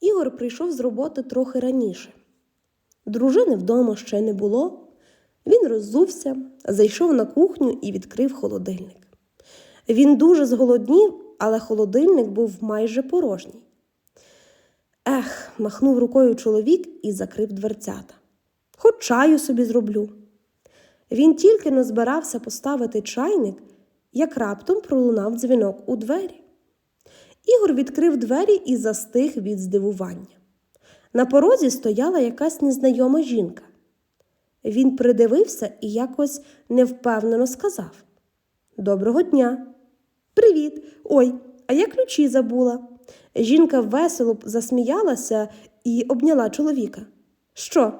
Ігор прийшов з роботи трохи раніше. Дружини вдома ще не було. Він роззувся, зайшов на кухню і відкрив холодильник. Він дуже зголоднів, але холодильник був майже порожній. Ех, махнув рукою чоловік і закрив дверцята. Хоч чаю собі зроблю. Він тільки не збирався поставити чайник, як раптом пролунав дзвінок у двері. Ігор відкрив двері і застиг від здивування. На порозі стояла якась незнайома жінка. Він придивився і якось невпевнено сказав: Доброго дня. Привіт. Ой, а я ключі забула. Жінка весело засміялася і обняла чоловіка. Що?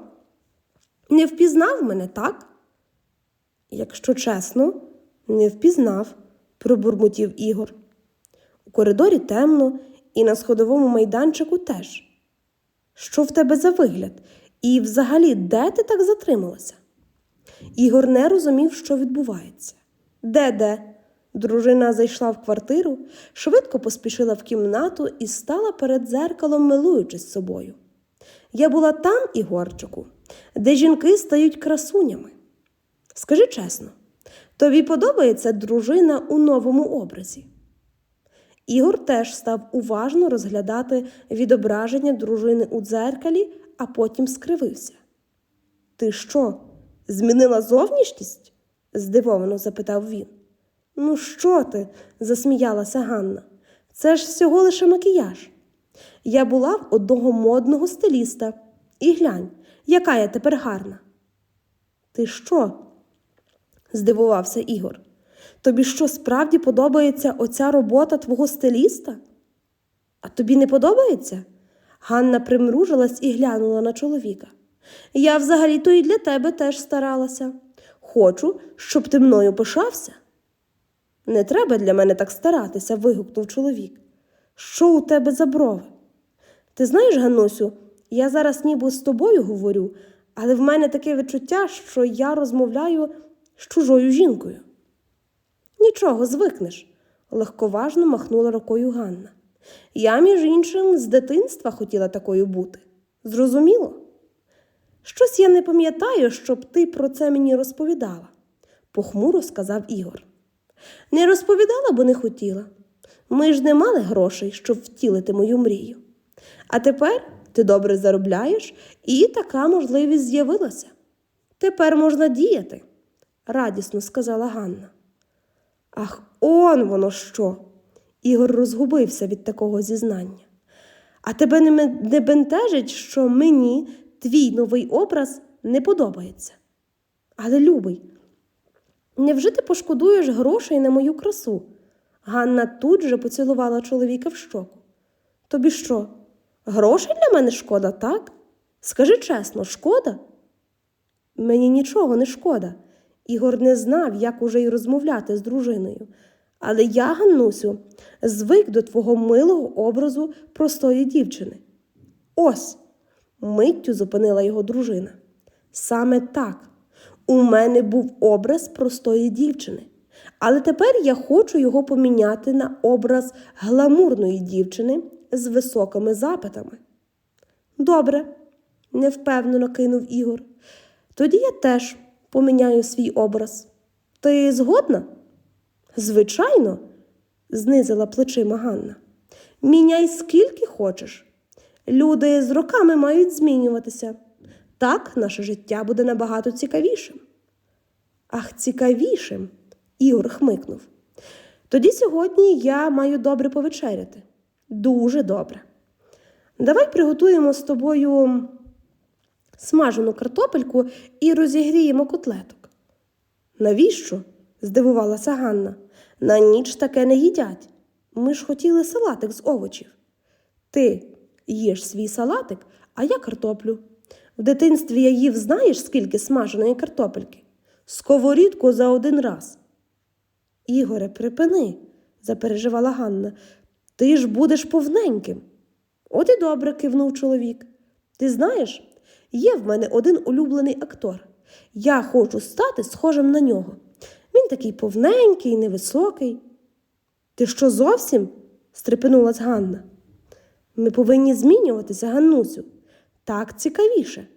Не впізнав мене, так? Якщо чесно, не впізнав, пробурмотів Ігор. У коридорі темно, і на сходовому майданчику теж. Що в тебе за вигляд? І взагалі, де ти так затрималася? Ігор не розумів, що відбувається. Де де? Дружина зайшла в квартиру, швидко поспішила в кімнату і стала перед дзеркалом, милуючись собою. Я була там, Ігорчику, де жінки стають красунями. Скажи чесно, тобі подобається дружина у новому образі? Ігор теж став уважно розглядати відображення дружини у дзеркалі, а потім скривився. Ти що, змінила зовнішність? здивовано запитав він. Ну, що ти? засміялася Ганна. Це ж всього лише макіяж. Я була в одного модного стиліста. І глянь, яка я тепер гарна. Ти що? здивувався Ігор. Тобі що справді подобається оця робота твого стиліста? А тобі не подобається? Ганна примружилась і глянула на чоловіка. Я взагалі-то і для тебе теж старалася. Хочу, щоб ти мною пишався. Не треба для мене так старатися, вигукнув чоловік. Що у тебе за брови? Ти знаєш, Ганусю, я зараз ніби з тобою говорю, але в мене таке відчуття, що я розмовляю з чужою жінкою. Нічого, звикнеш, легковажно махнула рукою Ганна. Я, між іншим, з дитинства хотіла такою бути. Зрозуміло? Щось я не пам'ятаю, щоб ти про це мені розповідала, похмуро сказав Ігор. Не розповідала, бо не хотіла. Ми ж не мали грошей, щоб втілити мою мрію. А тепер ти добре заробляєш, і така можливість з'явилася. Тепер можна діяти, радісно сказала Ганна. Ах, он воно що. Ігор розгубився від такого зізнання. А тебе не, бентежить, що мені твій новий образ не подобається. Але, любий, невже ти пошкодуєш грошей на мою красу? Ганна тут же поцілувала чоловіка в щоку. Тобі що, грошей для мене шкода, так? Скажи чесно, шкода? Мені нічого не шкода. Ігор не знав, як уже й розмовляти з дружиною. Але я, Ганнусю, звик до твого милого образу простої дівчини. Ось, миттю зупинила його дружина. Саме так, у мене був образ простої дівчини. Але тепер я хочу його поміняти на образ гламурної дівчини з високими запитами. Добре, невпевнено кинув Ігор. Тоді я теж поміняю свій образ. Ти згодна? Звичайно, знизила плечима Ганна. Міняй скільки хочеш. Люди з роками мають змінюватися. Так наше життя буде набагато цікавішим. Ах, цікавішим, Ігор хмикнув. Тоді сьогодні я маю добре повечеряти. Дуже добре. Давай приготуємо з тобою смажену картопельку і розігріємо котлеток. Навіщо? здивувалася Ганна. На ніч таке не їдять. Ми ж хотіли салатик з овочів. Ти їш свій салатик, а я картоплю. В дитинстві я їв знаєш, скільки смаженої картопельки? Сковорідку за один раз. Ігоре, припини, запереживала Ганна. Ти ж будеш повненьким. От і добре, кивнув чоловік. Ти знаєш, є в мене один улюблений актор. Я хочу стати схожим на нього. Він такий повненький, невисокий. Ти що зовсім? стрепенулась Ганна. Ми повинні змінюватися, Ганнусю. Так цікавіше.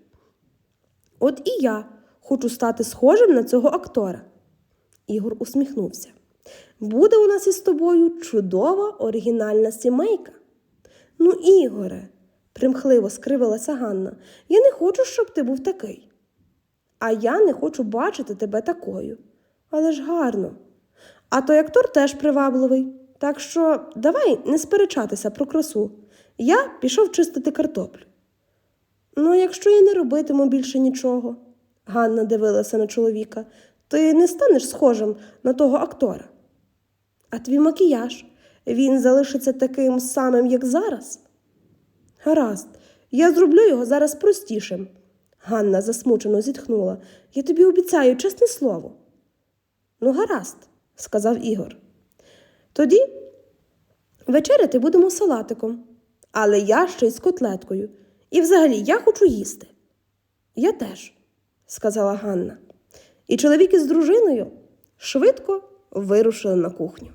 От і я хочу стати схожим на цього актора. Ігор усміхнувся. Буде у нас із тобою чудова оригінальна сімейка. Ну, Ігоре, примхливо скривилася Ганна, я не хочу, щоб ти був такий. А я не хочу бачити тебе такою. Але ж гарно. А той актор теж привабливий. Так що давай не сперечатися про красу. Я пішов чистити картоплю. Ну, якщо я не робитиму більше нічого, Ганна дивилася на чоловіка, ти не станеш схожим на того актора. А твій макіяж, він залишиться таким самим, як зараз? Гаразд, я зроблю його зараз простішим. Ганна засмучено зітхнула. Я тобі обіцяю, чесне слово. Ну, гаразд, сказав Ігор. Тоді вечеряти будемо салатиком, але я ще й з котлеткою. І взагалі я хочу їсти. Я теж, сказала Ганна. І чоловік із дружиною швидко вирушили на кухню.